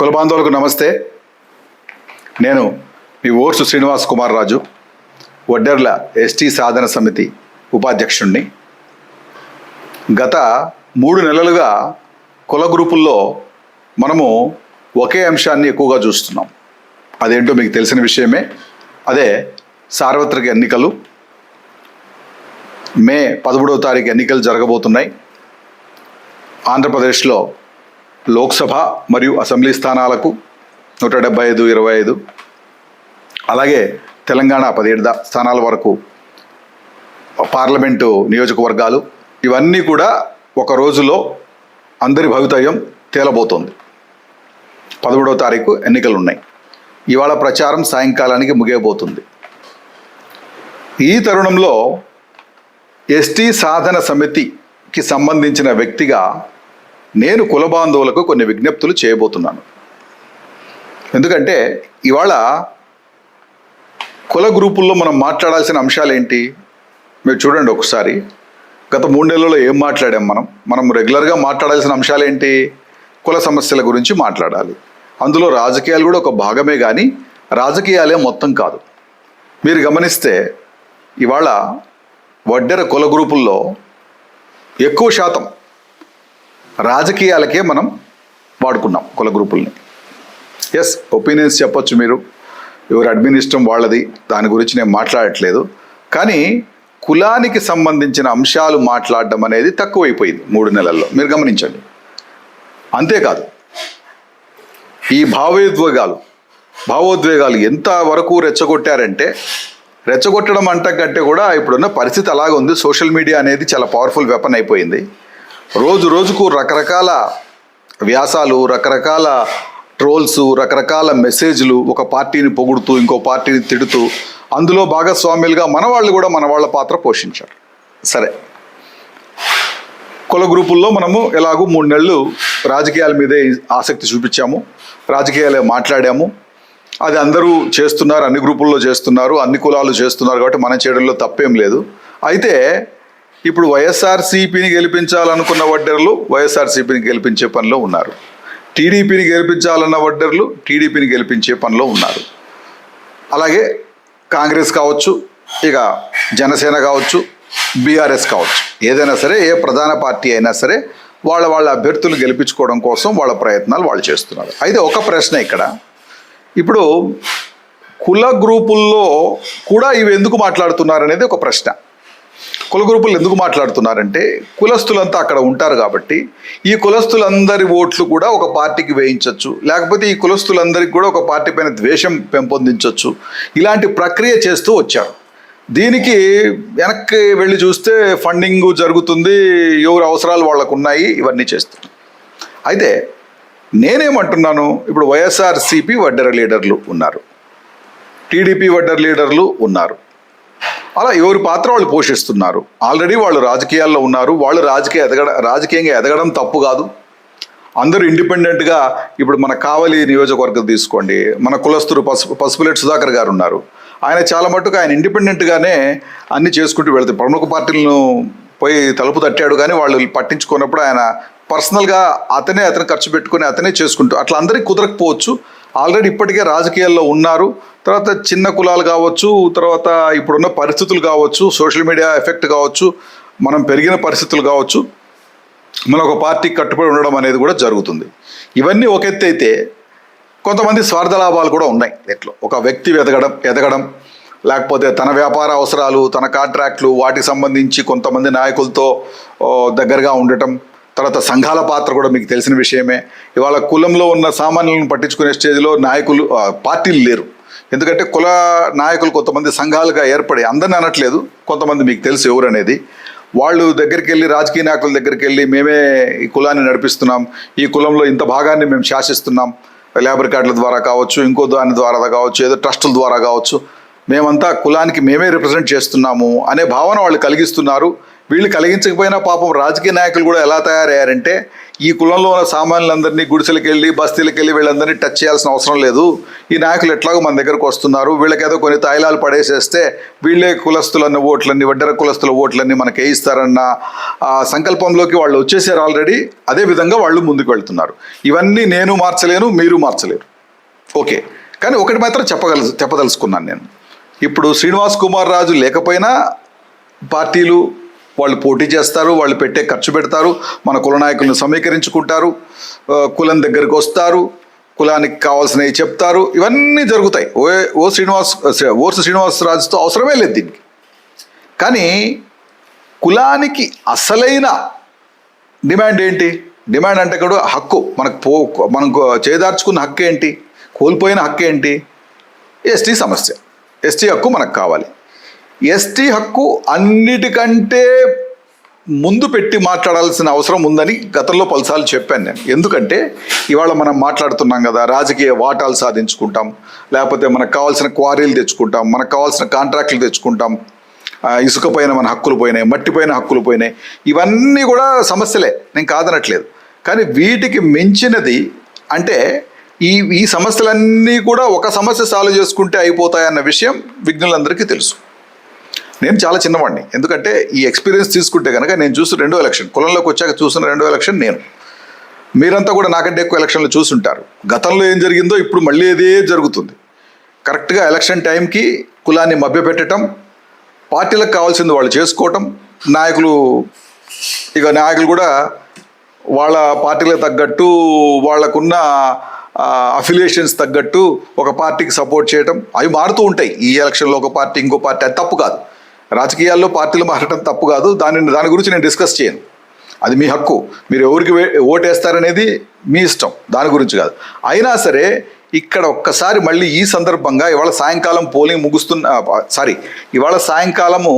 కులబాంధవులకు నమస్తే. నేను మీ ఓర్సు శ్రీనివాస్ కుమార్ రాజు వడ్డెర్ల ఎస్టీ సాధన సమితి ఉపాధ్యక్షుణ్ణి. గత మూడు నెలలుగా కుల గ్రూపుల్లో మనము ఒకే అంశాన్ని ఎక్కువగా చూస్తున్నాం. అదేంటో మీకు తెలిసిన విషయమే అదే సార్వత్రిక ఎన్నికలు. మే పదమూడవ తారీఖు ఎన్నికలు జరగబోతున్నాయి. ఆంధ్రప్రదేశ్లో లోక్సభ మరియు అసెంబ్లీ స్థానాలకు నూట డెబ్బై ఐదు ఇరవై ఐదు అలాగే తెలంగాణ పదిహేడు స్థానాల వరకు పార్లమెంటు నియోజకవర్గాలు ఇవన్నీ కూడా ఒక రోజులో అందరి భవితవ్యం తేలబోతోంది. పదమూడవ తారీఖు ఎన్నికలు ఉన్నాయి ఇవాళ ప్రచారం సాయంకాలానికి ముగియబోతుంది. ఈ తరుణంలో ఎస్టీ సాధన సమితికి సంబంధించిన వ్యక్తిగా నేను కుల బాంధవులకు కొన్ని విజ్ఞప్తులు చేయబోతున్నాను. ఎందుకంటే ఇవాళ కుల గ్రూపుల్లో మనం మాట్లాడాల్సిన అంశాలు ఏంటి మీరు చూడండి ఒకసారి. గత మూడు నెలల్లో ఏం మాట్లాడాం మనం? మనం రెగ్యులర్గా మాట్లాడాల్సిన అంశాలు ఏంటి కుల సమస్యల గురించి మాట్లాడాలి. అందులో రాజకీయాలు కూడా ఒక భాగమే కానీ రాజకీయాలే మొత్తం కాదు. మీరు గమనిస్తే ఇవాళ వడ్డెర కుల గ్రూపుల్లో ఎక్కువ శాతం రాజకీయాలకే మనం వాడుకున్నాం కుల గ్రూపుల్ని. ఎస్ ఒపీనియన్స్ చెప్పొచ్చు మీరు. ఎవరు అడ్మినిస్ట్రం వాళ్ళది. దాని గురించి నేను మాట్లాడట్లేదు. కానీ కులానికి సంబంధించిన అంశాలు మాట్లాడడం అనేది తక్కువైపోయింది మూడు నెలల్లో. మీరు గమనించండి. అంతేకాదు ఈ భావోద్వేగాలు భావోద్వేగాలు ఎంత వరకు రెచ్చగొట్టారంటే రెచ్చగొట్టడం అంట కంటే కూడా ఇప్పుడున్న పరిస్థితి అలాగే ఉంది సోషల్ మీడియా అనేది చాలా పవర్ఫుల్ వెపన్ అయిపోయింది. రోజు రోజుకు రకరకాల వ్యాసాలు రకరకాల ట్రోల్స్ రకరకాల మెసేజ్లు ఒక పార్టీని పొగుడుతూ ఇంకో పార్టీని తిడుతూ అందులో భాగస్వామ్యులుగా మన వాళ్ళు కూడా మన వాళ్ళ పాత్ర పోషించారు. సరే. కుల గ్రూపుల్లో మనము ఎలాగూ మూడు నెలలు రాజకీయాల మీదే ఆసక్తి చూపించాము రాజకీయాలే మాట్లాడాము. అది అందరూ చేస్తున్నారు అన్ని గ్రూపుల్లో చేస్తున్నారు అన్ని కులాలు చేస్తున్నారు కాబట్టి మన చేయడంలో తప్పేం లేదు. అయితే ఇప్పుడు వైఎస్ఆర్సీపీని గెలిపించాలనుకున్న వడ్డర్లు వైఎస్ఆర్సీపీని గెలిపించే పనిలో ఉన్నారు. టీడీపీని గెలిపించాలన్న వడ్డర్లు టీడీపీని గెలిపించే పనిలో ఉన్నారు. అలాగే కాంగ్రెస్ కావచ్చు ఇక జనసేన కావచ్చు బీఆర్ఎస్ కావచ్చు. ఏదైనా సరే ఏ ప్రధాన పార్టీ అయినా సరే వాళ్ళ వాళ్ళ అభ్యర్థులు గెలిపించుకోవడం కోసం వాళ్ళ ప్రయత్నాలు వాళ్ళు చేస్తున్నారు. అయితే ఒక ప్రశ్న ఇక్కడ. ఇప్పుడు కుల గ్రూపుల్లో కూడా ఇవి ఎందుకు మాట్లాడుతున్నారు అనేది ఒక ప్రశ్న. కుల గ్రూపులు ఎందుకు మాట్లాడుతున్నారంటే కులస్తులంతా అక్కడ ఉంటారు కాబట్టి ఈ కులస్తులందరి ఓట్లు కూడా ఒక పార్టీకి వేయించవచ్చు లేకపోతే ఈ కులస్తులందరికీ కూడా ఒక పార్టీ పైన ద్వేషం పెంపొందించవచ్చు ఇలాంటి ప్రక్రియ చేస్తూ వచ్చారు. దీనికి వెనక్కి వెళ్ళి చూస్తే ఫండింగ్ జరుగుతుంది ఎవరి అవసరాలు వాళ్ళకు ఉన్నాయి ఇవన్నీ చేస్తారు అయితే నేనేమంటున్నాను ఇప్పుడు వైఎస్ఆర్సీపీ వడ్డెర లీడర్లు ఉన్నారు. టీడీపీ వడ్డెర లీడర్లు ఉన్నారు. అలా ఎవరి పాత్ర వాళ్ళు పోషిస్తున్నారు? ఆల్రెడీ వాళ్ళు రాజకీయాల్లో ఉన్నారు. వాళ్ళు రాజకీయ ఎదగడ రాజకీయంగా ఎదగడం తప్పు కాదు. అందరూ ఇండిపెండెంట్గా ఇప్పుడు మన కావలి నియోజకవర్గం తీసుకోండి. మన కులస్తుడు పసుపు పసుపులేటి సుధాకర్ గారు ఉన్నారు. ఆయన చాలా మటుకు ఆయన ఇండిపెండెంట్గానే అన్ని చేసుకుంటూ వెళ్తారు. ప్రముఖ పార్టీలను పోయి తలుపు తట్టాడు కానీ వాళ్ళు పట్టించుకున్నప్పుడు ఆయన పర్సనల్గా అతనే అతను ఖర్చు పెట్టుకొని అతనే చేసుకుంటూ అట్లా అందరికీ కుదరకపోవచ్చు. ఆల్రెడీ ఇప్పటికే రాజకీయాల్లో ఉన్నారు. తర్వాత చిన్న కులాలు కావచ్చు తర్వాత ఇప్పుడున్న పరిస్థితులు కావచ్చు సోషల్ మీడియా ఎఫెక్ట్ కావచ్చు మనం పెరిగిన పరిస్థితులు కావచ్చు మన ఒక పార్టీకి కట్టుబడి ఉండడం అనేది కూడా జరుగుతుంది. ఇవన్నీ ఒక ఎత్తు అయితే కొంతమంది స్వార్థ లాభాలు కూడా ఉన్నాయి దీంట్లో ఒక వ్యక్తి ఎదగడం ఎదగడం లేకపోతే తన వ్యాపార అవసరాలు తన కాంట్రాక్ట్లు వాటికి సంబంధించి కొంతమంది నాయకులతో దగ్గరగా ఉండటం తర్వాత సంఘాల పాత్ర కూడా మీకు తెలిసిన విషయమే. ఇవాళ కులంలో ఉన్న సామాన్యులను పట్టించుకునే స్టేజ్లో నాయకులు పార్టీలు లేరు. ఎందుకంటే కుల నాయకులు కొంతమంది సంఘాలుగా ఏర్పడి అందరిని అనట్లేదు. కొంతమంది మీకు తెలుసు ఎవరు అనేది వాళ్ళు దగ్గరికి వెళ్ళి రాజకీయ నాయకుల దగ్గరికి వెళ్ళి మేమే ఈ కులాన్ని నడిపిస్తున్నాం. ఈ కులంలో ఇంత భాగాన్ని మేము శాసిస్తున్నాం. లేబర్ కార్డుల ద్వారా కావచ్చు ఇంకో దాని ద్వారా కావచ్చు ఏదో ట్రస్టుల ద్వారా కావచ్చు. మేమంతా కులానికి మేమే రిప్రజెంట్ చేస్తున్నాము అనే భావన వాళ్ళు కలిగిస్తున్నారు. వీళ్ళు కలిగించకపోయినా పాపం రాజకీయ నాయకులు కూడా ఎలా తయారయ్యారంటే ఈ కులంలో ఉన్న సామాన్యులందరినీ గుడిసెలకు వెళ్ళి బస్తీలకు వెళ్ళి వీళ్ళందరినీ టచ్ చేయాల్సిన అవసరం లేదు. ఈ నాయకులు ఎట్లాగో మన దగ్గరకు వస్తున్నారు. వీళ్ళకేదో కొన్ని తాయిలాలు పడేసేస్తే వీళ్ళే కులస్తులన్న ఓట్లన్నీ వడ్డెర కులస్తుల ఓట్లన్నీ మనకి వేయిస్తారన్న ఆ సంకల్పంలోకి వాళ్ళు వచ్చేసారు ఆల్రెడీ. అదే విధంగా వాళ్ళు ముందుకు వెళ్తున్నారు. ఇవన్నీ నేను మార్చలేను మీరు మార్చలేరు. ఓకే. కానీ ఒకటి మాత్రం చెప్పగల చెప్పదలుచుకున్నాను నేను. ఇప్పుడు శ్రీనివాస్ కుమార్ రాజు లేకపోయినా పార్టీలు వాళ్ళు పోటీ చేస్తారు వాళ్ళు పెట్టే ఖర్చు పెడతారు మన కుల నాయకులను సమీకరించుకుంటారు కులం దగ్గరికి వస్తారు కులానికి కావాల్సినవి చెప్తారు ఇవన్నీ జరుగుతాయి. ఓ ఓ శ్రీనివాస్ ఓర్సు శ్రీనివాస్ రాజుతో అవసరమే లేదు దీనికి. కానీ కులానికి అసలైన డిమాండ్ ఏంటి? డిమాండ్ అంటే కూడా హక్కు. మనకు పో మనకు చేదార్చుకున్న హక్కు ఏంటి కోల్పోయిన హక్కు ఏంటి ఎస్టీ సమస్య. ఎస్టీ హక్కు మనకు కావాలి. ఎస్టీ హక్కు అన్నిటికంటే ముందు పెట్టి మాట్లాడాల్సిన అవసరం ఉందని గతంలో పలుసార్లు చెప్పాను నేను. ఎందుకంటే ఇవాళ మనం మాట్లాడుతున్నాం కదా రాజకీయ వాటాలు సాధించుకుంటాం లేకపోతే మనకు కావాల్సిన క్వారీలు తెచ్చుకుంటాం మనకు కావాల్సిన కాంట్రాక్టులు తెచ్చుకుంటాం ఇసుక పైన మన హక్కులు పోయినాయి మట్టి పైన హక్కులు పోయినాయి. ఇవన్నీ కూడా సమస్యలే నేను కాదనట్లేదు. కానీ వీటికి మించినది అంటే ఈ ఈ సమస్యలన్నీ కూడా ఒక సమస్య సాల్వ్ చేసుకుంటే అయిపోతాయన్న విషయం విఘ్నులందరికీ తెలుసు. నేను చాలా చిన్నవాడిని. ఎందుకంటే ఈ ఎక్స్పీరియన్స్ తీసుకుంటే కనుక నేను చూసిన రెండో ఎలక్షన్. కులంలోకి వచ్చాక చూసిన రెండో ఎలక్షన్ నేను. మీరంతా కూడా నాకంటే ఎక్కువ ఎలక్షన్లు చూసుంటారు గతంలో ఏం జరిగిందో ఇప్పుడు మళ్ళీ అదే జరుగుతుంది. కరెక్ట్గా ఎలక్షన్ టైంకి కులాన్ని మభ్యపెట్టడం పార్టీలకు కావాల్సింది వాళ్ళు చేసుకోవటం నాయకులు ఇక నాయకులు కూడా వాళ్ళ పార్టీలకు తగ్గట్టు వాళ్ళకున్న అఫిలియేషన్స్ తగ్గట్టు ఒక పార్టీకి సపోర్ట్ చేయటం అవి మారుతూ ఉంటాయి. ఈ ఎలక్షన్లో ఒక పార్టీ ఇంకో పార్టీ అది తప్పు కాదు. రాజకీయాల్లో పార్టీలు మారటం తప్పు కాదు. దానిని దాని గురించి నేను డిస్కస్ చేయను. అది మీ హక్కు. మీరు ఎవరికి ఓటు ఓటేస్తారనేది మీ ఇష్టం. దాని గురించి కాదు. అయినా సరే ఇక్కడ ఒక్కసారి మళ్ళీ ఈ సందర్భంగా ఇవాళ సాయంకాలం పోలింగ్ ముగుస్తున్న సారీ ఇవాళ సాయంకాలము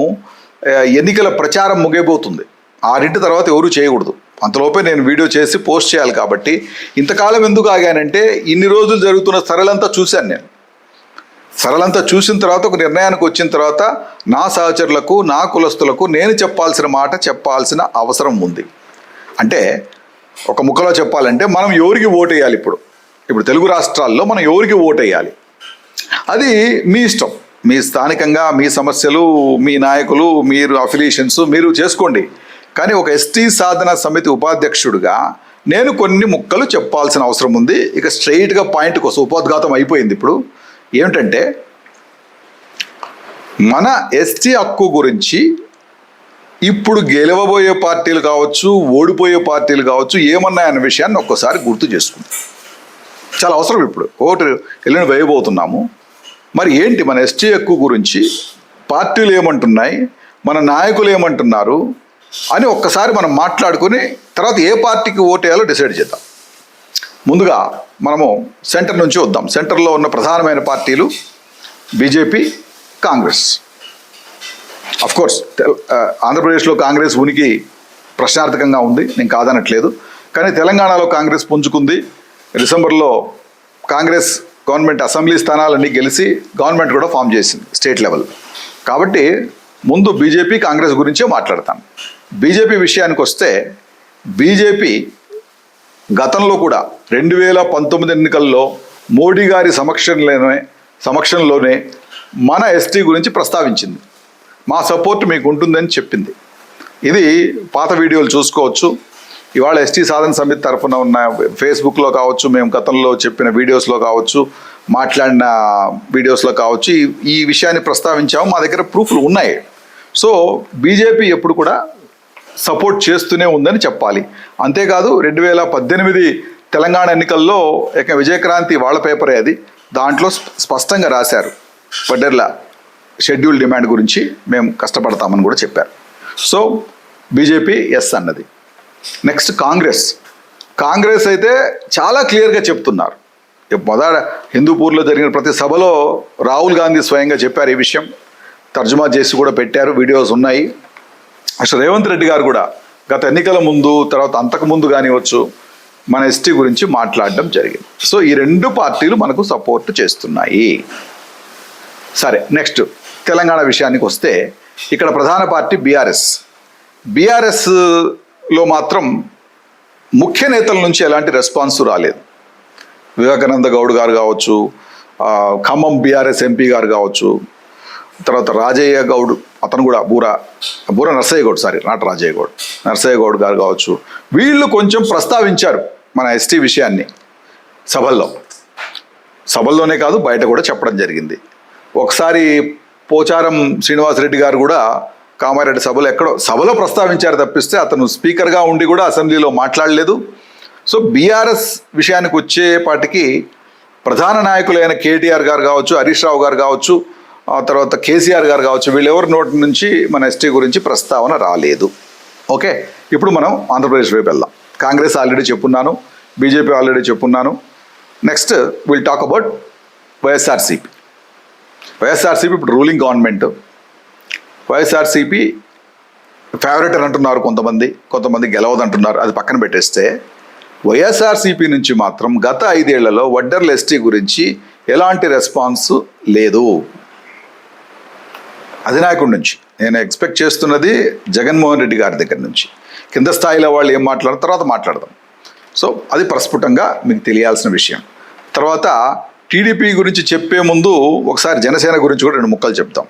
ఎన్నికల ప్రచారం ముగిపోతుంది ఆరింటి తర్వాత ఎవరు చేయకూడదు. అంతలోపే నేను వీడియో చేసి పోస్ట్ చేయాలి కాబట్టి. ఇంతకాలం ఎందుకు ఆగానంటే ఇన్ని రోజులు జరుగుతున్న సరళంతా చూశాను నేను. సరళంతా చూసిన తర్వాత ఒక నిర్ణయానికి వచ్చిన తర్వాత నా సహచరులకు నా కులస్తులకు నేను చెప్పాల్సిన మాట చెప్పాల్సిన అవసరం ఉంది. అంటే ఒక ముఖలో చెప్పాలంటే మనం ఎవరికి ఓటు వేయాలి ఇప్పుడు? ఇప్పుడు తెలుగు రాష్ట్రాల్లో మనం ఎవరికి ఓటు వేయాలి అది మీ ఇష్టం. మీ స్థానికంగా మీ సమస్యలు మీ నాయకులు మీరు అఫిలియేషన్స్ మీరు చేసుకోండి. కానీ ఒక ఎస్టీ సాధన సమితి ఉపాధ్యక్షుడిగా నేను కొన్ని ముక్కలు చెప్పాల్సిన అవసరం ఉంది. ఇక స్ట్రైట్గా పాయింట్ కోసం ఉపోద్ఘాతం అయిపోయింది ఇప్పుడు. ఏమిటంటే మన ఎస్టీ హక్కు గురించి ఇప్పుడు గెలవబోయే పార్టీలు కావచ్చు ఓడిపోయే పార్టీలు కావచ్చు ఏమన్నాయన్న విషయాన్ని ఒక్కసారి గుర్తు చేసుకుందాం. చాలా అవసరం ఇప్పుడు. ఓటు వెళ్ళిన వేయబోతున్నాము. మరి ఏంటి మన ఎస్టీ హక్కు గురించి? పార్టీలు ఏమంటున్నాయి? మన నాయకులు ఏమంటున్నారు? అని ఒక్కసారి మనం మాట్లాడుకుని తర్వాత ఏ పార్టీకి ఓటేయాలో డిసైడ్ చేద్దాం. ముందుగా మనము సెంటర్ నుంచి వద్దాం. సెంటర్లో ఉన్న ప్రధానమైన పార్టీలు బీజేపీ కాంగ్రెస్. అఫ్ కోర్స్ ఆంధ్రప్రదేశ్లో కాంగ్రెస్ ఉనికి ప్రశ్నార్థకంగా ఉంది. నేను కాదనట్లేదు. కానీ తెలంగాణలో కాంగ్రెస్ పుంజుకుంది. డిసెంబర్లో కాంగ్రెస్ గవర్నమెంట్ అసెంబ్లీ స్థానాలన్నీ గెలిచి గవర్నమెంట్ కూడా ఫామ్ చేసింది స్టేట్ లెవెల్. కాబట్టి ముందు బీజేపీ కాంగ్రెస్ గురించే మాట్లాడతాను బీజేపీ విషయానికి వస్తే బీజేపీ గతంలో కూడా రెండు వేల పంతొమ్మిది ఎన్నికల్లో మోడీ గారి సమక్షంలోనే సమక్షంలోనే మన ఎస్టీ గురించి ప్రస్తావించింది. మా సపోర్ట్ మీకు ఉంటుందని చెప్పింది. ఇది పాత వీడియోలు చూసుకోవచ్చు. ఇవాళ ఎస్టీ సాధన సమితి తరఫున ఉన్న ఫేస్బుక్లో కావచ్చు మేము గతంలో చెప్పిన వీడియోస్లో కావచ్చు మాట్లాడిన వీడియోస్లో కావచ్చు ఈ- విషయాన్ని ప్రస్తావించాము. మా దగ్గర ప్రూఫ్లు ఉన్నాయి. సో బీజేపీ ఎప్పుడు కూడా సపోర్ట్ చేస్తూనే ఉందని చెప్పాలి. అంతేకాదు రెండు వేల పద్దెనిమిది తెలంగాణ ఎన్నికల్లో ఇక విజయక్రాంతి వాళ్ళ పేపరే అది. దాంట్లో స్ప- స్పష్టంగా రాశారు వడ్డెర్ల షెడ్యూల్ డిమాండ్ గురించి మేము కష్టపడతామని కూడా చెప్పారు. సో బీజేపీ ఎస్ అన్నది. నెక్స్ట్ కాంగ్రెస్. కాంగ్రెస్ అయితే చాలా క్లియర్గా చెప్తున్నారు. మొదట హిందూపూర్లో జరిగిన ప్రతి సభలో రాహుల్ గాంధీ స్వయంగా చెప్పారు ఈ విషయం. తర్జుమా చేసి కూడా పెట్టారు వీడియోస్ ఉన్నాయి. అసలు రేవంత్ రెడ్డి గారు కూడా గత ఎన్నికల ముందు తర్వాత అంతకు ముందు కానివచ్చు మన ఎస్టీ గురించి మాట్లాడడం జరిగింది. సో ఈ రెండు పార్టీలు మనకు సపోర్ట్ చేస్తున్నాయి. సరే నెక్స్ట్ తెలంగాణ విషయానికి వస్తే ఇక్కడ ప్రధాన పార్టీ బీఆర్ఎస్. బీఆర్ఎస్లో మాత్రం ముఖ్య నేతల నుంచి ఎలాంటి రెస్పాన్స్ రాలేదు. వివేకానంద గౌడ్ గారు కావచ్చు ఖమ్మం బీఆర్ఎస్ ఎంపీ గారు కావచ్చు తర్వాత రాజయ్య గౌడ్ అతను కూడా బూర బూర నర్సయ్య గౌడ్ సారీ నాట్ రాజయ్య గౌడ్ నర్సయ్య గౌడ్ గారు కావచ్చు. వీళ్ళు కొంచెం ప్రస్తావించారు మన ఎస్టీ విషయాన్ని సభల్లో. సభల్లోనే కాదు బయట కూడా చెప్పడం జరిగింది. ఒకసారి పోచారం శ్రీనివాసరెడ్డి గారు కూడా కామారెడ్డి సభలో ఎక్కడో సభలో ప్రస్తావించారు తప్పిస్తే అతను స్పీకర్గా ఉండి కూడా అసెంబ్లీలో మాట్లాడలేదు. సో బీఆర్ఎస్ విషయానికి వచ్చేపాటికి ప్రధాన నాయకులైన కేటీఆర్ గారు కావచ్చు హరీష్ రావు గారు కావచ్చు ఆ తర్వాత కేసీఆర్ గారు కావచ్చు వీళ్ళెవరి నోటి నుంచి మన ఎస్టీ గురించి ప్రస్తావన రాలేదు. ఓకే? ఇప్పుడు మనం ఆంధ్రప్రదేశ్ వైపు వెళ్దాం. కాంగ్రెస్ ఆల్రెడీ చెప్పున్నాను BJP already చెప్పున్నాను. Next will talk about YSRCP. YSRCP ఇప్పుడు రూలింగ్ గవర్నమెంట్ వైఎస్ఆర్సీపీ ఫేవరెట్ అని అంటున్నారు కొంతమంది కొంతమంది గెలవదంటున్నారు అది పక్కన పెట్టేస్తే వైఎస్ఆర్సీపీ నుంచి మాత్రం గత ఐదేళ్ళలో వడ్డర్ల ఎస్టీ గురించి ఎలాంటి రెస్పాన్స్ లేదు. అధినాయకుడి నుంచి. నేను ఎక్స్పెక్ట్ చేస్తున్నది జగన్మోహన్ రెడ్డి గారి దగ్గర నుంచి. కింద స్థాయిలో వాళ్ళు ఏం మాట్లాడిన తర్వాత మాట్లాడదాం. సో అది ప్రస్ఫుటంగా మీకు తెలియాల్సిన విషయం. తర్వాత టీడీపీ గురించి చెప్పే ముందు ఒకసారి జనసేన గురించి కూడా రెండు ముక్కలు చెప్తాం.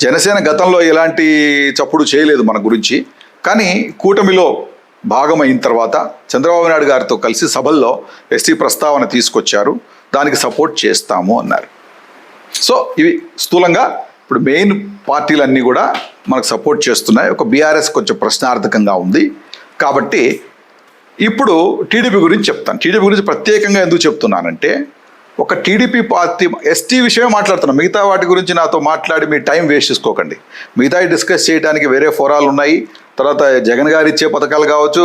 జనసేన గతంలో ఎలాంటి చప్పుడు చేయలేదు మన గురించి. కానీ కూటమిలో భాగమైన తర్వాత చంద్రబాబు నాయుడు గారితో కలిసి సభల్లో ఎస్టీ ప్రస్తావన తీసుకొచ్చారు. దానికి సపోర్ట్ చేస్తాము అన్నారు. సో ఇవి స్థూలంగా ఇప్పుడు మెయిన్ పార్టీలన్నీ కూడా మనకు సపోర్ట్ చేస్తున్నాయి. ఒక బీఆర్ఎస్ కొంచెం ప్రశ్నార్థకంగా ఉంది. కాబట్టి ఇప్పుడు టీడీపీ గురించి చెప్తాను. టీడీపీ గురించి ప్రత్యేకంగా ఎందుకు చెప్తున్నానంటే ఒక టీడీపీ పార్టీ ఎస్టీ విషయమే మాట్లాడుతున్నాం మిగతా వాటి గురించి నాతో మాట్లాడి మీ టైం వేస్ట్ చేసుకోకండి. మిగతా డిస్కస్ చేయడానికి వేరే ఫోరాలు ఉన్నాయి. తర్వాత జగన్ గారు ఇచ్చే పథకాలు కావచ్చు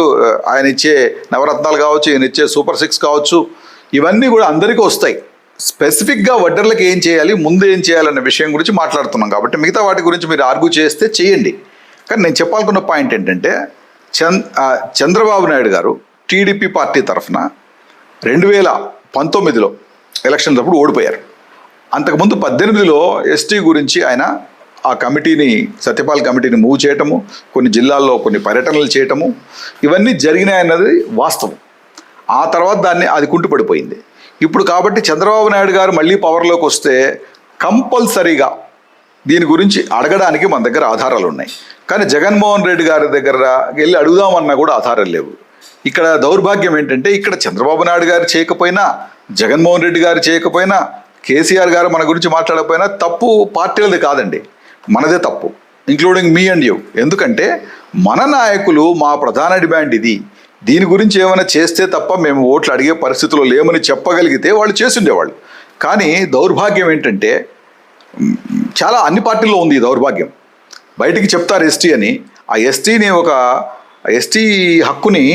ఆయన ఇచ్చే నవరత్నాలు కావచ్చు ఈయన ఇచ్చే సూపర్ సిక్స్ కావచ్చు ఇవన్నీ కూడా అందరికీ వస్తాయి. స్పెసిఫిక్గా వడ్డర్లకు ఏం చేయాలి ముందు ఏం చేయాలన్న విషయం గురించి మాట్లాడుతున్నాం కాబట్టి మిగతా వాటి గురించి మీరు ఆర్గ్యూ చేస్తే చేయండి. కానీ నేను చెప్పాలనుకున్న పాయింట్ ఏంటంటే చంద్ చంద్రబాబు నాయుడు గారు టీడీపీ పార్టీ తరఫున రెండు వేల పంతొమ్మిదిలో ఎలక్షన్స్ అప్పుడు ఓడిపోయారు. అంతకుముందు పద్దెనిమిదిలో ఎస్టీ గురించి ఆయన ఆ కమిటీని సత్యపాల్ కమిటీని మూవ్ చేయటము కొన్ని జిల్లాల్లో కొన్ని పర్యటనలు చేయటము ఇవన్నీ జరిగినాయన్నది వాస్తవం. ఆ తర్వాత దాన్ని అది కుంటుపడిపోయింది. ఇప్పుడు కాబట్టి చంద్రబాబు నాయుడు గారు మళ్ళీ పవర్లోకి వస్తే కంపల్సరీగా దీని గురించి అడగడానికి మన దగ్గర ఆధారాలు ఉన్నాయి. కానీ జగన్మోహన్ రెడ్డి గారి దగ్గర వెళ్ళి అడుగుదామన్నా కూడా ఆధారాలు లేవు. ఇక్కడ దౌర్భాగ్యం ఏంటంటే ఇక్కడ చంద్రబాబు నాయుడు గారు చేయకపోయినా జగన్మోహన్ రెడ్డి గారు చేయకపోయినా కేసీఆర్ గారు మన గురించి మాట్లాడకపోయినా తప్పు పార్టీలది కాదండి. మనదే తప్పు ఇంక్లూడింగ్ మీ అండ్ యూ. ఎందుకంటే మన నాయకులు మా ప్రధాన డిమాండ్ ఇది. దీని గురించి ఏమైనా చేస్తే తప్ప మేము ఓట్లు అడిగే పరిస్థితిలో లేమని చెప్పగలిగితే వాళ్ళు చేసిండేవాళ్ళు. కానీ దౌర్భాగ్యం ఏంటంటే చాలా అన్ని పార్టీల్లో ఉంది ఈ దౌర్భాగ్యం. బయటికి చెప్తారు ఎస్టీ అని. ఆ ఎస్టీని ఒక ఎస్టీ హక్కుని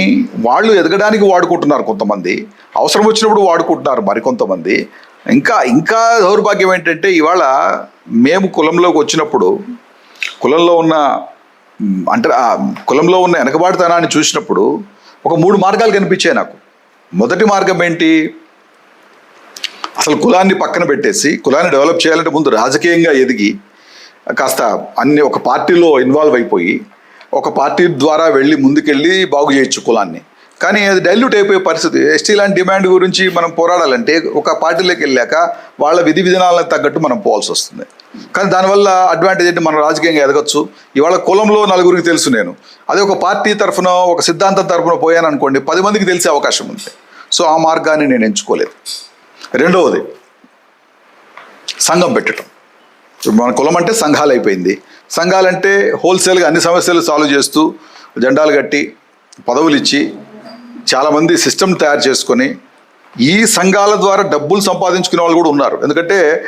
వాళ్ళు ఎదగడానికి వాడుకుంటున్నారు కొంతమంది. అవసరం వచ్చినప్పుడు వాడుకుంటున్నారు మరికొంతమంది. ఇంకా ఇంకా దౌర్భాగ్యం ఏంటంటే ఇవాళ మేము కులంలోకి వచ్చినప్పుడు కులంలో ఉన్న అంటే కులంలో ఉన్న వెనకబాటుతనాన్ని చూసినప్పుడు ఒక మూడు మార్గాలు కనిపించాయి నాకు. మొదటి మార్గం ఏంటి? అసలు కులాన్ని పక్కన పెట్టేసి కులాన్ని డెవలప్ చేయాలంటే ముందు రాజకీయంగా ఎదిగి కాస్త అన్ని ఒక పార్టీలో ఇన్వాల్వ్ అయిపోయి ఒక పార్టీ ద్వారా వెళ్ళి ముందుకెళ్ళి బాగు చేయొచ్చు కులాన్ని. కానీ అది డైల్యూట్ అయిపోయే పరిస్థితి. ఎస్టీ లాంటి డిమాండ్ గురించి మనం పోరాడాలంటే ఒక పార్టీలోకి వెళ్ళాక వాళ్ళ విధి విధానాలకు తగ్గట్టు మనం పోవాల్సి వస్తుంది. కానీ దానివల్ల అడ్వాంటేజ్ ఏంటి? మనం రాజకీయంగా ఎదగచ్చు. ఇవాళ కులంలో నలుగురికి తెలుసు నేను. అదే ఒక పార్టీ తరఫున ఒక సిద్ధాంతం తరఫున పోయాను అనుకోండి పది మందికి తెలిసే అవకాశం ఉంది. సో ఆ మార్గాన్ని నేను ఎంచుకోలేదు. రెండవది సంఘం పెట్టడం. మన కులం అంటే సంఘాలు అయిపోయింది. సంఘాలంటే హోల్సేల్గా అన్ని సమస్యలు సాల్వ్ చేస్తూ జెండాలు కట్టి పదవులు ఇచ్చి చాలామంది సిస్టమ్ తయారు చేసుకొని ఈ సంఘాల ద్వారా డబ్బులు సంపాదించుకునే వాళ్ళు కూడా ఉన్నారు. ఎందుకంటే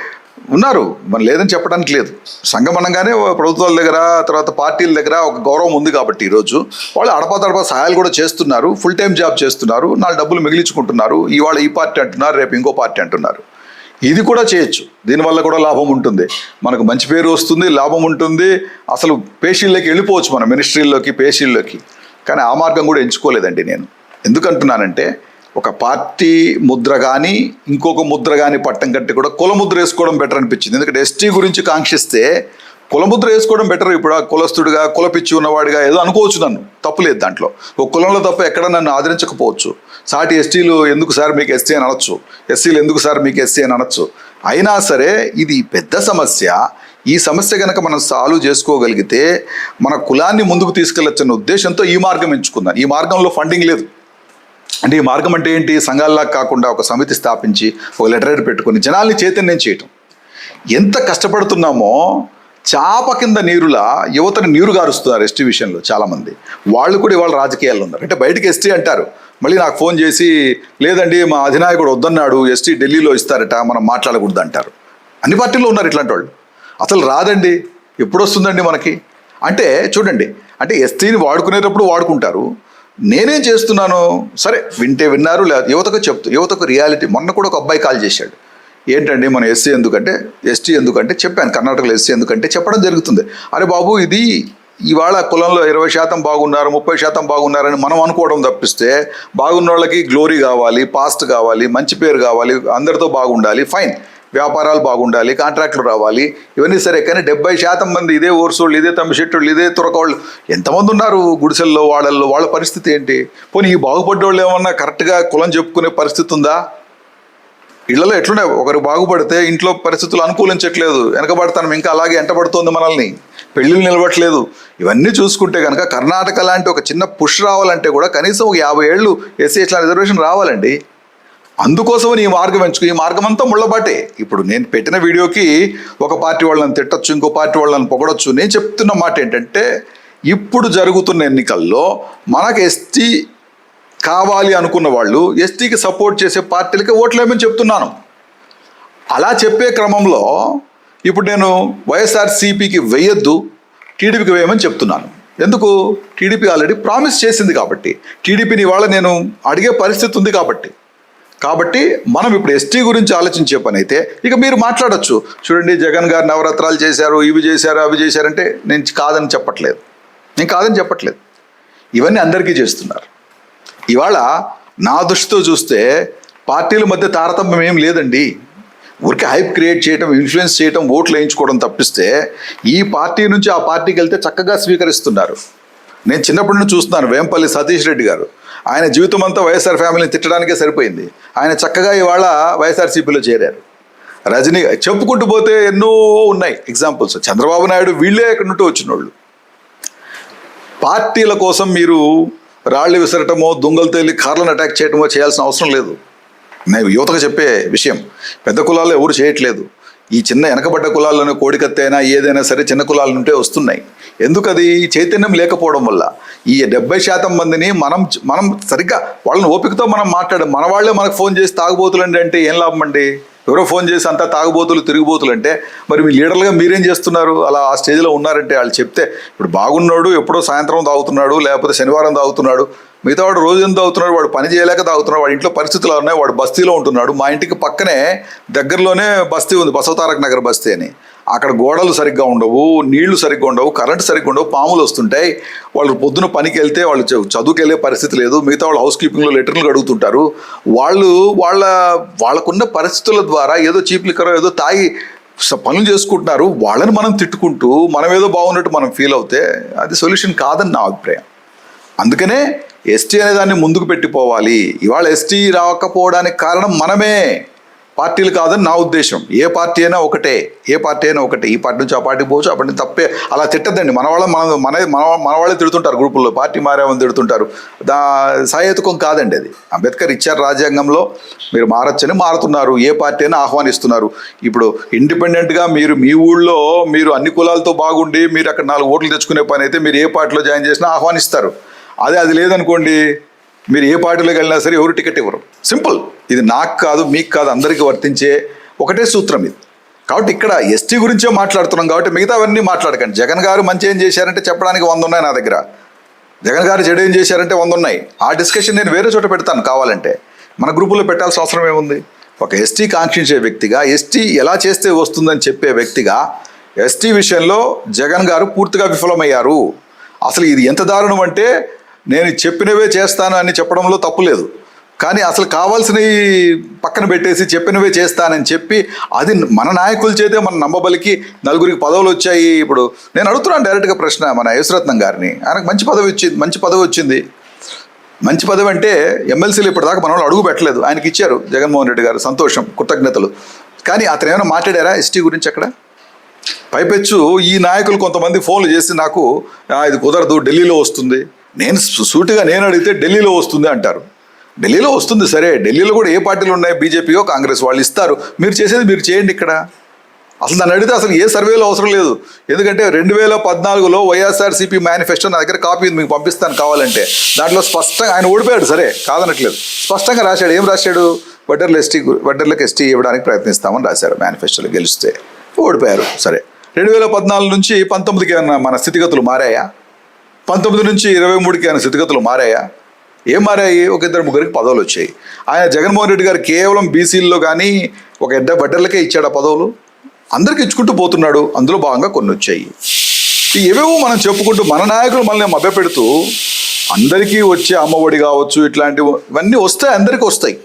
ఉన్నారు. మనం లేదని చెప్పడానికి లేదు. సంఘం అనగానే ప్రభుత్వాల దగ్గర తర్వాత పార్టీల దగ్గర ఒక గౌరవం ఉంది కాబట్టి ఈరోజు వాళ్ళు అడపా తడపా సహాయాలు కూడా చేస్తున్నారు. ఫుల్ టైం జాబ్ చేస్తున్నారు. నాలుగు డబ్బులు మిగిలించుకుంటున్నారు. ఇవాళ ఈ పార్టీ అంటున్నారు రేపు ఇంకో పార్టీ అంటున్నారు. ఇది కూడా చేయొచ్చు. దీనివల్ల కూడా లాభం ఉంటుంది. మనకు మంచి పేరు వస్తుంది లాభం ఉంటుంది. అసలు పేషీల్లోకి వెళ్ళిపోవచ్చు మన మినిస్ట్రీల్లోకి పేషీల్లోకి. కానీ ఆ మార్గం కూడా ఎంచుకోలేదండి నేను. ఎందుకంటున్నానంటే ఒక పార్టీ ముద్ర కానీ ఇంకొక ముద్ర కానీ పట్టం కట్టి కూడా కుల ముద్ర వేసుకోవడం బెటర్ అనిపించింది. ఎందుకంటే ఎస్టీ గురించి కాంక్షిస్తే కులముద్ర వేసుకోవడం బెటర్ ఇప్పుడు ఆ కులస్తుడిగా కులపిచ్చి ఉన్నవాడిగా ఏదో అనుకోవచ్చు నన్ను. తప్పులేదు దాంట్లో. ఒక కులంలో తప్ప ఎక్కడ నన్ను ఆదరించకపోవచ్చు. సాటి ఎస్టీలు ఎందుకు సార్ మీకు ఎస్టీ అని అనొచ్చు? ఎస్సీలు ఎందుకు సార్ మీకు ఎస్సీ అని అనొచ్చు? అయినా సరే ఇది పెద్ద సమస్య. ఈ సమస్య కనుక మనం సాల్వ్ చేసుకోగలిగితే మన కులాన్ని ముందుకు తీసుకెళ్ళొచ్చన్న ఉద్దేశంతో ఈ మార్గం ఎంచుకుందాం ఈ మార్గంలో ఫండింగ్ లేదు. అంటే ఈ మార్గం అంటే ఏంటి? సంఘాల్లా కాకుండా ఒక సమితి స్థాపించి ఒక లెటర్ పెట్టుకొని జనాల్ని చైతన్యం చేయటం. ఎంత కష్టపడుతున్నామో చాప కింద నీరులా యువతని నీరు గారుస్తున్నారు ఎస్టీ విషయంలో చాలామంది. వాళ్ళు కూడా ఇవాళ రాజకీయాల్లో ఉన్నారు. అంటే బయటకు ఎస్టీ అంటారు. మళ్ళీ నాకు ఫోన్ చేసి లేదండి మా అధినాయకుడు వద్దన్నాడు ఎస్టీ ఢిల్లీలో ఇస్తారట మనం మాట్లాడకూడదు అంటారు. అన్ని పార్టీల్లో ఉన్నారు ఇట్లాంటి వాళ్ళు అసలు రాదండి. ఎప్పుడు వస్తుందండి మనకి? అంటే చూడండి. అంటే ఎస్టీని వాడుకునేటప్పుడు వాడుకుంటారు. నేనేం చేస్తున్నాను సరే వింటే విన్నారు లేదా యువతకు చెప్తూ యువతకు రియాలిటీ మొన్న కూడా ఒక అబ్బాయి కాల్ చేశాడు. ఏంటండి మన ఎస్సీ ఎందుకంటే ఎస్టీ ఎందుకంటే చెప్పాను కర్ణాటకలో ఎస్సీ ఎందుకంటే చెప్పడం జరుగుతుంది. అరే బాబు ఇది ఇవాళ కులంలో ఇరవై శాతం బాగున్నారు ముప్పై శాతం బాగున్నారని మనం అనుకోవడం తప్పిస్తే బాగున్న వాళ్ళకి గ్లోరీ కావాలి పాస్ట్ కావాలి మంచి పేరు కావాలి అందరితో బాగుండాలి ఫైన్ వ్యాపారాలు బాగుండాలి కాంట్రాక్టులు రావాలి. ఇవన్నీ సరే కానీ డెబ్బై శాతం మంది ఇదే ఓర్సోళ్ళు ఇదే తమ్మిశెట్టుళ్ళు ఇదే తురకోళ్ళు ఎంతమంది ఉన్నారు గుడిసెల్లో వాళ్ళల్లో వాళ్ళ పరిస్థితి ఏంటి? పోనీ ఈ బాగుపడ్డోళ్ళు ఏమన్నా కరెక్ట్గా కులం చెప్పుకునే పరిస్థితి ఉందా? ఇళ్ళలో ఎట్లుండే ఒకరు బాగుపడితే ఇంట్లో పరిస్థితులు అనుకూలించట్లేదు వెనకబడతాను ఇంకా అలాగే ఎంటబడుతోంది మనల్ని పెళ్ళిళ్ళు నిలబట్లేదు ఇవన్నీ చూసుకుంటే కనుక కర్ణాటక లాంటి ఒక చిన్న పుష్ రావాలంటే కూడా కనీసం ఒక యాభై ఏళ్ళు ఎస్సీ ఇట్లా రిజర్వేషన్ రావాలండి. అందుకోసమని ఈ మార్గం ఎంచుకు. ఈ మార్గం అంతా ముళ్ళబాటే. ఇప్పుడు నేను పెట్టిన వీడియోకి ఒక పార్టీ వాళ్ళని తిట్టొచ్చు ఇంకో పార్టీ వాళ్ళని పొగడొచ్చు. నేను చెప్తున్న మాట ఏంటంటే ఇప్పుడు జరుగుతున్న ఎన్నికల్లో మనకు ఎస్టీ కావాలి అనుకున్న వాళ్ళు ఎస్టీకి సపోర్ట్ చేసే పార్టీలకి ఓట్లేమని చెప్తున్నాను. అలా చెప్పే క్రమంలో ఇప్పుడు నేను వైఎస్ఆర్సీపీకి వేయొద్దు టీడీపీకి వేయమని చెప్తున్నాను. ఎందుకు? టీడీపీ ఆల్రెడీ ప్రామిస్ చేసింది కాబట్టి. టీడీపీని ఇవాళ నేను అడిగే పరిస్థితి ఉంది కాబట్టి. కాబట్టి మనం ఇప్పుడు ఎస్టీ గురించి ఆలోచించే పని అయితే ఇక మీరు మాట్లాడొచ్చు. చూడండి జగన్ గారు నవరత్నాలు చేశారు ఇవి చేశారు అవి చేశారంటే నేను కాదని చెప్పట్లేదు. నేను కాదని చెప్పట్లేదు. ఇవన్నీ అందరికీ చేస్తున్నారు. ఇవాళ నా దృష్టితో చూస్తే పార్టీల మధ్య తారతమ్యం ఏం లేదండి. ఊరికే హైప్ క్రియేట్ చేయడం ఇన్ఫ్లుయెన్స్ చేయడం ఓట్లు వేయించుకోవడం తప్పిస్తే ఈ పార్టీ నుంచి ఆ పార్టీకి వెళ్తే చక్కగా స్వీకరిస్తున్నారు. నేను చిన్నప్పటి నుంచి చూస్తున్నాను వేంపల్లి సతీష్ రెడ్డి గారు. ఆయన జీవితం అంతా వైఎస్ఆర్ ఫ్యామిలీని తిట్టడానికే సరిపోయింది. ఆయన చక్కగా ఇవాళ వైఎస్ఆర్సీపీలో చేరారు. రజనీ చెప్పుకుంటూ పోతే ఎన్నో ఉన్నాయి ఎగ్జాంపుల్స్ చంద్రబాబు నాయుడు వీళ్ళే ఎక్కడి నుండి వచ్చిన వాళ్ళు పార్టీల కోసం మీరు రాళ్ళు విసరటమో దొంగలు తేలి కార్లను అటాక్ చేయటమో చేయాల్సిన అవసరం లేదు. నేను యువతకు చెప్పే విషయం. పెద్ద కులాల్లో ఎవరు చేయట్లేదు. ఈ చిన్న వెనకబడ్డ కులాల్లోనే కోడికత్తైనా ఏదైనా సరే చిన్న కులాల నుంటే వస్తున్నాయి. ఎందుకు అది చైతన్యం లేకపోవడం వల్ల. ఈ డెబ్బై శాతం మందిని మనం మనం సరిగ్గా వాళ్ళని ఓపికతో మనం మాట్లాడాం మన వాళ్ళే మనకు ఫోన్ చేసి తాగుబోతులండి అంటే ఏం లాభం అండి ఎవరో ఫోన్ చేసి అంతా తాగుబోతులు తిరిగిపోతులు అంటే మరి మీ లీడర్లుగా మీరేం చేస్తున్నారు? అలా ఆ స్టేజ్లో ఉన్నారంటే వాళ్ళు చెప్తే ఇప్పుడు బాగున్నాడు ఎప్పుడో సాయంత్రం తాగుతున్నాడు లేకపోతే శనివారం తాగుతున్నాడు మిగతా వాడు రోజు ఎంత తాగుతున్నాడు? వాడు పని చేయలేక తాగుతున్నాడు. వాడి ఇంట్లో పరిస్థితులు ఉన్నాయి? వాడు బస్తీలో ఉంటున్నాడు. మా ఇంటికి పక్కనే దగ్గరలోనే బస్తీ ఉంది. బసవతారక నగర్ బస్తీ అని. అక్కడ గోడలు సరిగ్గా ఉండవు నీళ్ళు సరిగ్గా ఉండవు కరెంట్ సరిగ్గా ఉండవు పాములు వస్తుంటాయి. వాళ్ళు పొద్దున పనికి వెళ్తే వాళ్ళు చదువుకు వెళ్ళే పరిస్థితి లేదు. మిగతా వాళ్ళు హౌస్ కీపింగ్లో లెటర్లు కడుగుతుంటారు. వాళ్ళు వాళ్ళ వాళ్ళకున్న పరిస్థితుల ద్వారా ఏదో చీప్ లిక్కరో ఏదో తాగి పనులు చేసుకుంటున్నారు. వాళ్ళని మనం తిట్టుకుంటూ మనం ఏదో బాగున్నట్టు మనం ఫీల్ అవుతే అది సొల్యూషన్ కాదని నా అభిప్రాయం. అందుకనే ఎస్టీ అనే దాన్ని ముందుకు పెట్టిపోవాలి. ఇవాళ ఎస్టీ రాకపోవడానికి కారణం మనమే. పార్టీలు కాదని నా ఉద్దేశం. ఏ పార్టీ అయినా ఒకటే. ఏ పార్టీ అయినా ఒకటే. ఈ పార్టీ నుంచి ఆ పార్టీ పోవచ్చు అప్పటి పార్టీ నుంచి తప్పే. అలా తిట్టద్దండి. మన వాళ్ళ మన మన మన మన వాళ్ళే తిడుతుంటారు గ్రూపుల్లో. పార్టీ మారేమని తిడుతుంటారు. దా సహేతుకం కాదండి అది. అంబేద్కర్ ఇచ్చారు రాజ్యాంగంలో మీరు మారచ్చని మారుతున్నారు. ఏ పార్టీ అయినా ఆహ్వానిస్తున్నారు. ఇప్పుడు ఇండిపెండెంట్గా మీరు మీ ఊళ్ళో మీరు అన్ని కులాలతో బాగుండి మీరు అక్కడ నాలుగు ఓట్లు తెచ్చుకునే పని అయితే మీరు ఏ పార్టీలో జాయిన్ చేసినా ఆహ్వానిస్తారు. అదే అది లేదనుకోండి మీరు ఏ పార్టీలోకి వెళ్ళినా సరే ఎవరు టికెట్ ఇవ్వరు. సింపుల్. ఇది నాకు కాదు మీకు కాదు అందరికీ వర్తించే ఒకటే సూత్రం ఇది. కాబట్టి ఇక్కడ ఎస్టీ గురించే మాట్లాడుతున్నాం కాబట్టి మిగతావన్నీ మాట్లాడకండి. జగన్ గారు మంచి ఏం చేశారంటే చెప్పడానికి వంద ఉన్నాయి నా దగ్గర. జగన్ గారు చెడు ఏం చేశారంటే వంద ఉన్నాయి ఆ డిస్కషన్ నేను వేరే చోట పెడతాను కావాలంటే. మన గ్రూపులో పెట్టాల్సిన అవసరం ఏముంది? ఒక ఎస్టీ కాంక్షించే వ్యక్తిగా ఎస్టీ ఎలా చేస్తే వస్తుందని చెప్పే వ్యక్తిగా ఎస్టీ విషయంలో జగన్ గారు పూర్తిగా విఫలమయ్యారు. అసలు ఇది ఎంత దారుణం అంటే నేను చెప్పినవే చేస్తాను అని చెప్పడంలో తప్పు లేదు. కానీ అసలు కావాల్సినవి పక్కన పెట్టేసి చెప్పినవే చేస్తానని చెప్పి అది మన నాయకుల చేతే మన నమ్మబలికి నలుగురికి పదవులు వచ్చాయి. ఇప్పుడు నేను అడుగుతున్నాను డైరెక్ట్గా ప్రశ్న మన యశ్వరత్నం గారిని. ఆయనకు మంచి పదవి వచ్చింది మంచి పదవి వచ్చింది. మంచి పదవి అంటే ఎమ్మెల్సీలు ఇప్పటిదాకా మన వాళ్ళు అడుగు పెట్టలేదు. ఆయనకి ఇచ్చారు జగన్మోహన్ రెడ్డి గారు సంతోషం కృతజ్ఞతలు. కానీ అతను ఏమైనా మాట్లాడారా ఎస్టీ గురించి అక్కడ? పైపెచ్చు ఈ నాయకులు కొంతమంది ఫోన్లు చేసి నాకు ఇది కుదరదు ఢిల్లీలో వస్తుంది. నేను సూటిగా నేను అడిగితే ఢిల్లీలో వస్తుంది అంటారు. ఢిల్లీలో వస్తుంది సరే. ఢిల్లీలో కూడా ఏ పార్టీలు ఉన్నాయి? బీజేపీయో కాంగ్రెస్ వాళ్ళు ఇస్తారు. మీరు చేసేది మీరు చేయండి ఇక్కడ. అసలు నన్ను అడిగితే అసలు ఏ సర్వేలో అవసరం లేదు. ఎందుకంటే రెండు వేల పద్నాలుగులో వైఎస్ఆర్సీపీ మేనిఫెస్టో నా దగ్గర కాపీ ఉంది మీకు పంపిస్తాను కావాలంటే. దాంట్లో స్పష్టంగా ఆయన ఓడిపోయాడు సరే. కాదనట్లేదు. స్పష్టంగా రాశాడు. ఏం రాశాడు? వడ్డర్లు ఎస్టీ వడ్డర్లకు ఎస్టీ ఇవ్వడానికి ప్రయత్నిస్తామని రాశారు మేనిఫెస్టోలో. గెలిస్తే ఓడిపోయారు సరే. రెండు వేల పద్నాలుగు నుంచి పంతొమ్మిదికి ఏమన్నా మన స్థితిగతులు మారాయా? పంతొమ్మిది నుంచి ఇరవై మూడుకి ఆయన స్థితిగతులు మారాయా? ఏం మారాయి? ఒక ఇద్దరు ముగ్గురికి పదవులు వచ్చాయి. ఆయన జగన్మోహన్ రెడ్డి గారు కేవలం బీసీల్లో కానీ ఒక ఇద్దరు బడ్డర్లకే ఇచ్చాడు ఆ పదవులు? అందరికి ఇచ్చుకుంటూ పోతున్నాడు. అందులో భాగంగా కొన్ని వచ్చాయి. ఏవేవో మనం చెప్పుకుంటూ మన నాయకులు మనల్ని మభ్యపెడుతూ అందరికీ వచ్చే అమ్మఒడి కావచ్చు ఇట్లాంటివి ఇవన్నీ వస్తాయి అందరికీ వస్తాయి.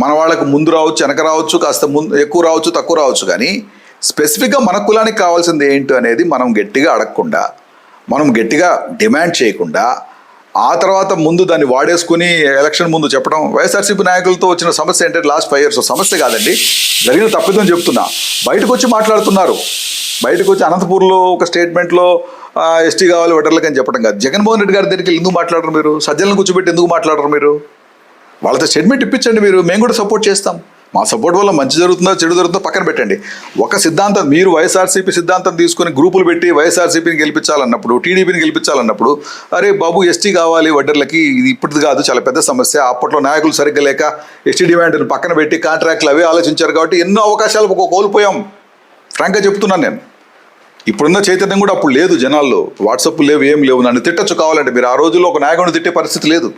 మన వాళ్ళకు ముందు రావచ్చు వెనక రావచ్చు కాస్త ముందు ఎక్కువ రావచ్చు తక్కువ రావచ్చు. కానీ స్పెసిఫిక్గా మన కులానికి కావాల్సింది ఏంటి అనేది మనం గట్టిగా అడగకుండా మనం గట్టిగా డిమాండ్ చేయకుండా ఆ తర్వాత ముందు దాన్ని వాడేసుకుని ఎలక్షన్ ముందు చెప్పడం వైఎస్ఆర్సీపీ నాయకులతో వచ్చిన సమస్య ఏంటంటే లాస్ట్ ఫైవ్ ఇయర్స్ సమస్య కాదండి. జరిగిన తప్పిదం చెప్తున్నా. బయటకు వచ్చి మాట్లాడుతున్నారు. బయటకు వచ్చి అనంతపూర్లో ఒక స్టేట్మెంట్లో ఎస్టీ కావాలి వెటర్లకు అని చెప్పడం కాదు. జగన్మోహన్ రెడ్డి గారి దగ్గరికి ఎందుకు మాట్లాడరు మీరు? సజ్జలను కూర్చోబెట్టి ఎందుకు మాట్లాడరు మీరు? వాళ్ళతో స్టేట్మెంట్ ఇప్పించండి మీరు. మేము కూడా సపోర్ట్ చేస్తాం. మా సపోర్ట్ వల్ల మంచి జరుగుతుందో చెడు జరుగుతుందో పక్కన పెట్టండి. ఒక సిద్ధాంతం మీరు వైఎస్ఆర్సీపీ సిద్ధాంతం తీసుకొని గ్రూపులు పెట్టి వైఎస్ఆర్సీపీని గెలిపించాలన్నప్పుడు టీడీపీని గెలిపించాలన్నప్పుడు అరే బాబు ఎస్టీ కావాలి వడ్డర్లకి ఇది ఇప్పటిది కాదు చాలా పెద్ద సమస్య. అప్పట్లో నాయకులు సరిగ్గా లేక ఎస్టీ డిమాండ్ని పక్కన పెట్టి కాంట్రాక్ట్లు అవే ఆలోచించారు కాబట్టి ఎన్నో అవకాశాలు ఒక కోల్పోయాం. ఫ్రాంక్గా చెప్తున్నాను నేను. ఇప్పుడున్న చైతన్యం కూడా అప్పుడు లేదు జనాల్లో. వాట్సాప్ లేవు ఏం లేవు. నన్ను తిట్టచ్చు కావాలంటే మీరు ఆ రోజుల్లో ఒక నాయకుడిని తిట్టే పరిస్థితి లేదు.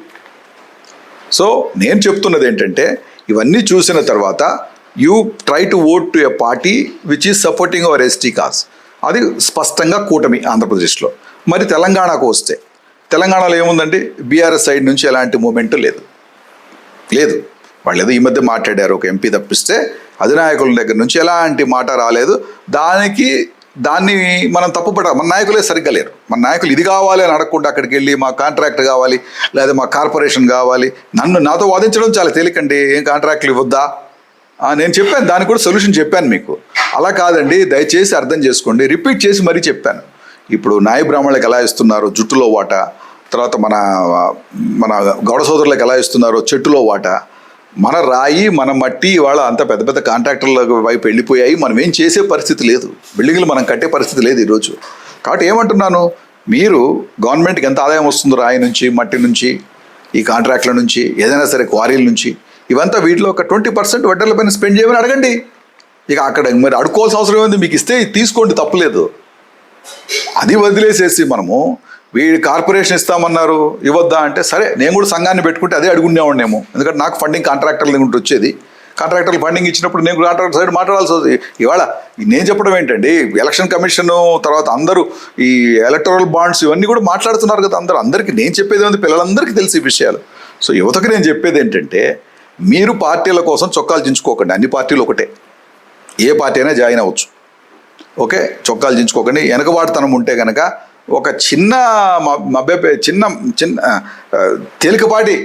సో నేను చెప్తున్నది ఏంటంటే ఇవన్నీ చూసిన తర్వాత you try to vote to a party which is supporting our ST cause అది స్పష్టంగా కూటమి ఆంధ్రప్రదేశ్లో. మరి తెలంగాణకు వస్తే తెలంగాణలో ఏముందండి? బీఆర్ఎస్ సైడ్ నుంచి ఎలాంటి మూమెంట్ లేదు. లేదు. వాళ్ళు ఏదో ఈ మధ్య మాట్లాడారు ఒక ఎంపీ తప్పిస్తే అధినాయకుల దగ్గర నుంచి ఎలాంటి మాట రాలేదు. దానికి దాన్ని మనం తప్పుపడ మన నాయకులే సరిగ్గా లేరు. మన నాయకులు ఇది కావాలి అని అడగకుండా అక్కడికి వెళ్ళి మా కాంట్రాక్ట్ కావాలి లేదా మా కార్పొరేషన్ కావాలి నన్ను నాతో వాదించడం చాలా తేలికండి ఏం కాంట్రాక్ట్లు ఇవ్వద్దా? నేను చెప్పాను దానికి కూడా సొల్యూషన్ చెప్పాను మీకు. అలా కాదండి దయచేసి అర్థం చేసుకోండి రిపీట్ చేసి మరీ చెప్పాను. ఇప్పుడు నాయ బ్రాహ్మణులకు ఎలా ఇస్తున్నారు జుట్టులో వాటా? తర్వాత మన మన గౌడ సోదరులకు ఎలా ఇస్తున్నారో చెట్టులో వాటా? మన రాయి మన మట్టి ఇవాళ అంత పెద్ద పెద్ద కాంట్రాక్టర్ల వైపు వెళ్ళిపోయాయి. మనం ఏం చేసే పరిస్థితి లేదు. బిల్డింగ్లు మనం కట్టే పరిస్థితి లేదు ఈరోజు. కాబట్టి ఏమంటున్నాను? మీరు గవర్నమెంట్కి ఎంత ఆదాయం వస్తుందో రాయి నుంచి మట్టి నుంచి ఈ కాంట్రాక్ట్ల నుంచి ఏదైనా సరే క్వారీల నుంచి ఇవంతా వీటిలో ఒక ట్వంటీ పర్సెంట్ వడ్డీలపైన స్పెండ్ చేయమని అడగండి. ఇక అక్కడ మరి అడుకోవాల్సిన అవసరం ఏంది మీకు ఇస్తే తీసుకోండి తప్పలేదు. అది వదిలేసేసి మనము వీడి కార్పొరేషన్ ఇస్తామన్నారు ఇవ్వద్దా అంటే సరే నేను కూడా సంఘాన్ని పెట్టుకుంటే అదే అడుగునేవాడినేమో ఎందుకంటే నాకు ఫండింగ్ కాంట్రాక్టర్ల దగ్గర వచ్చేది. కాంట్రాక్టర్లు ఫండింగ్ ఇచ్చినప్పుడు నేను కాంట్రాక్టర్ సైడ్ మాట్లాడాల్సి వస్తుంది. ఇవాళ నేను చెప్పడం ఏంటండి ఎలక్షన్ కమిషన్ తర్వాత అందరూ ఈ ఎలక్టరల్ బాండ్స్ ఇవన్నీ కూడా మాట్లాడుతున్నారు కదా అందరూ. అందరికీ నేను చెప్పేది ఉంది పిల్లలందరికీ తెలిసి ఈ విషయాలు. సో యువతకు నేను చెప్పేది ఏంటంటే మీరు పార్టీల కోసం చొక్కాలు దించుకోకండి అన్ని పార్టీలు ఒకటే. ఏ పార్టీ అయినా జాయిన్ అవ్వచ్చు. ఓకే? చొక్కాలు దించుకోకండి వెనకబాటుతనం ఉంటే కనుక ఒక చిన్న మభ్య చిన్న చిన్న తేలికపాటి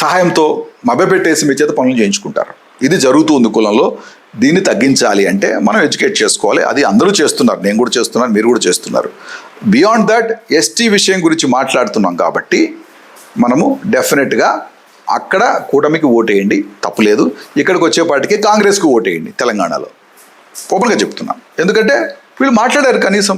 సహాయంతో మభ్యపెట్టేసి మీ చేత పనులు చేయించుకుంటారు. ఇది జరుగుతుంది కులంలో. దీన్ని తగ్గించాలి అంటే మనం ఎడ్యుకేట్ చేసుకోవాలి. అది అందరూ చేస్తున్నారు. నేను కూడా చేస్తున్నాను. మీరు కూడా చేస్తున్నారు. బియాండ్ దట్ ఎస్టీ విషయం గురించి మాట్లాడుతున్నాం కాబట్టి మనము డెఫినెట్గా అక్కడ కూటమికి ఓటేయండి. తప్పులేదు ఇక్కడికి వచ్చేపాటికి కాంగ్రెస్కి ఓటేయండి తెలంగాణలో. ఓపెన్గా చెప్తున్నాను ఎందుకంటే వీళ్ళు మాట్లాడారు కనీసం.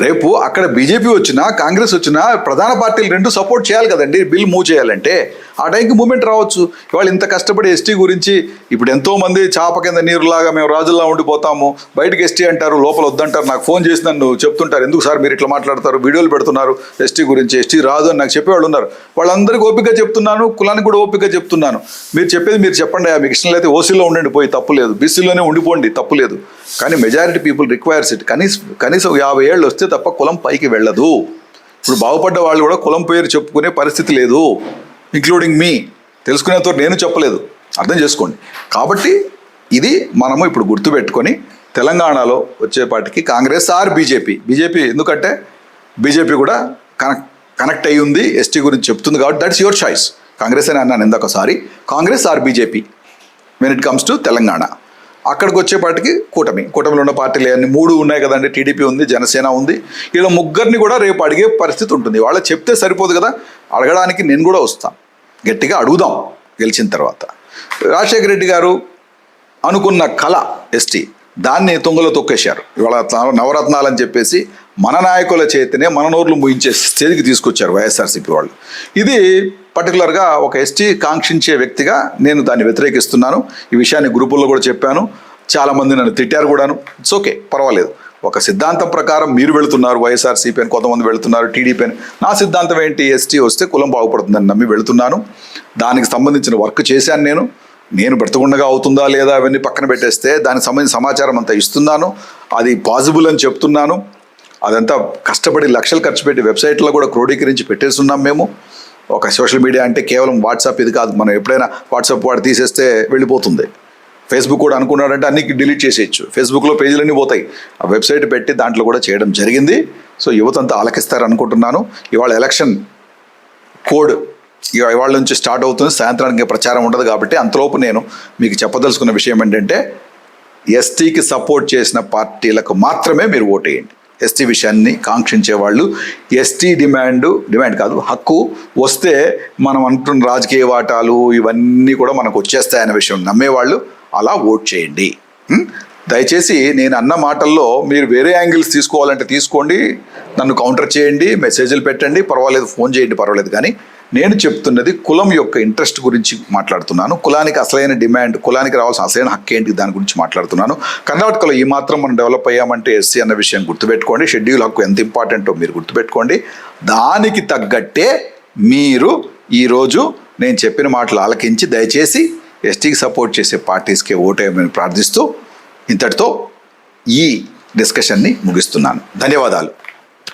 రేపు అక్కడ బీజేపీ వచ్చినా కాంగ్రెస్ వచ్చినా ప్రధాన పార్టీలు రెండు సపోర్ట్ చేయాలి కదండి. బిల్ మూవ్ చేయాలంటే ఆ టైంకి మూమెంట్ రావచ్చు. ఇవాళ ఇంత కష్టపడి ఎస్టీ గురించి ఇప్పుడు ఎంతోమంది చేప చాప కింద నీరులాగా మేము రాజుల్లా ఉండిపోతాము. బయటకు ఎస్టీ అంటారు లోపల వద్దంటారు. నాకు ఫోన్ చేసి నన్ను చెప్తుంటారు. ఎందుకు సార్ మీరు ఇట్లా మాట్లాడతారు? వీడియోలు పెడుతున్నారు ఎస్టీ గురించి. ఎస్టీ రాదు అని నాకు చెప్పేవాళ్ళు ఉన్నారు. వాళ్ళందరికీ ఓపిక చెప్తున్నాను కులానికి కూడా ఓపిక చెప్తున్నాను. మీరు చెప్పేది మీరు చెప్పండి మీకు ఇష్టం అయితే ఓసీలో ఉండండి పోయి తప్పు లేదు. బీసీలోనే ఉండిపోండి తప్పు లేదు. కానీ మెజారిటీ పీపుల్ రిక్వైర్స్ ఇట్ కనీసం కనీసం యాభై ఏళ్ళు వస్తే తప్ప కులం పైకి వెళ్ళదు. ఇప్పుడు బాగుపడ్డ వాళ్ళు కూడా కులం పేరు చెప్పుకునే పరిస్థితి లేదు. ఇంక్లూడింగ్ మీ తెలుసుకునేతో నేను చెప్పలేదు. అర్థం చేసుకోండి. కాబట్టి ఇది మనము ఇప్పుడు గుర్తుపెట్టుకొని తెలంగాణలో వచ్చేపాటికి కాంగ్రెస్ ఆర్ బీజేపీ. బీజేపీ ఎందుకంటే బీజేపీ కూడా కనెక్ట్ కనెక్ట్ అయ్యి ఉంది ఎస్టీ గురించి చెప్తుంది కాబట్టి దట్స్ యువర్ చాయిస్. కాంగ్రెస్ అని అన్నాను ఇందాకసారి Congress or BJP when it comes to Telangana. అక్కడికి వచ్చేపాటికి కూటమి. కూటమిలో ఉన్న పార్టీలు అన్ని మూడు ఉన్నాయి కదండి. టీడీపీ ఉంది జనసేన ఉంది. వీళ్ళ ముగ్గురిని కూడా రేపు అడిగే పరిస్థితి ఉంటుంది. వాళ్ళు చెప్తే సరిపోదు కదా. అడగడానికి నేను కూడా వస్తాను గట్టిగా అడుగుదాం గెలిచిన తర్వాత. రాజశేఖర రెడ్డి గారు అనుకున్న కళ ఎస్టీ దాన్ని తుంగలో తొక్కేశారు. ఇవాళ నవరత్నాలు అని చెప్పేసి మన నాయకుల చేతినే మన నోర్లు ముయించే స్థితికి తీసుకొచ్చారు వైఎస్ఆర్సీపీ వాళ్ళు. ఇది పర్టికులర్గా ఒక ఎస్టీ కాంక్షించే వ్యక్తిగా నేను దాన్ని వ్యతిరేకిస్తున్నాను. ఈ విషయాన్ని గ్రూపుల్లో కూడా చెప్పాను. చాలామంది నన్ను తిట్టారు కూడాను. ఇట్స్ ఓకే పర్వాలేదు. ఒక సిద్ధాంతం ప్రకారం మీరు వెళుతున్నారు వైఎస్ఆర్సీపీ అని కొంతమంది వెళుతున్నారు టీడీపీ అని. నా సిద్ధాంతం ఏంటి? ఎస్టీ వస్తే కులం బాగుపడుతుందని నమ్మి వెళుతున్నాను. దానికి సంబంధించిన వర్క్ చేశాను నేను. నేను బ్రతకుండగా అవుతుందా లేదా అవన్నీ పక్కన పెట్టేస్తే దానికి సంబంధించిన సమాచారం అంతా ఇస్తున్నాను. అది పాసిబుల్ అని చెప్తున్నాను. అదంతా కష్టపడి లక్షలు ఖర్చు పెట్టి వెబ్సైట్లో కూడా క్రోడీకరించి పెట్టేస్తున్నాం మేము. ఒక సోషల్ మీడియా అంటే కేవలం వాట్సాప్ ఇది కాదు. మనం ఎప్పుడైనా వాట్సాప్ వాడు తీసేస్తే వెళ్ళిపోతుంది. ఫేస్బుక్ కూడా అనుకున్నాడంటే అన్ని డిలీట్ చేసేయచ్చు. ఫేస్బుక్లో పేజీలన్నీ పోతాయి. ఆ వెబ్సైట్ పెట్టి దాంట్లో కూడా చేయడం జరిగింది. సో యువత అంతా ఆలకిస్తారు అనుకుంటున్నాను ఇవాళ ఎలక్షన్ కోడ్ ఇవాళ నుంచి స్టార్ట్ అవుతుంది. సాయంత్రానికి ప్రచారం ఉండదు కాబట్టి అంతలోపు నేను మీకు చెప్పదలుచుకున్న విషయం ఏంటంటే ఎస్టీకి సపోర్ట్ చేసిన పార్టీలకు మాత్రమే మీరు ఓటేయండి. ఎస్టీ విషయాన్ని కాంక్షించే వాళ్ళు ఎస్టీ డిమాండ్ డిమాండ్ కాదు హక్కు వస్తే మనం అంటున్న రాజకీయ వాటాలు ఇవన్నీ కూడా మనకు వచ్చేస్తాయనే విషయం నమ్మేవాళ్ళు. అలా ఓట్ చేయండి. దయచేసి నేను అన్న మాటల్లో మీరు వేరే యాంగిల్స్ తీసుకోవాలంటే తీసుకోండి నన్ను కౌంటర్ చేయండి మెసేజ్లు పెట్టండి పర్వాలేదు ఫోన్ చేయండి పర్వాలేదు. కానీ నేను చెప్తున్నది కులం యొక్క ఇంట్రెస్ట్ గురించి మాట్లాడుతున్నాను. కులానికి అసలైన డిమాండ్ కులానికి రావాల్సిన అసలైన హక్కు ఏంటి దాని గురించి మాట్లాడుతున్నాను. కర్ణాటకలో ఈ మాత్రం మనం డెవలప్ అయ్యామంటే ఎస్సీ అన్న విషయం గుర్తుపెట్టుకోండి. షెడ్యూల్ హక్కు ఎంత ఇంపార్టెంటో మీరు గుర్తుపెట్టుకోండి. దానికి తగ్గట్టే మీరు ఈరోజు నేను చెప్పిన మాటలు ఆలకించి దయచేసి ఎస్టీకి సపోర్ట్ చేసే పార్టీస్కి ఓటేయమని ప్రార్థిస్తూ ఇంతటితో ఈ డిస్కషన్ని ముగిస్తున్నాను. ధన్యవాదాలు.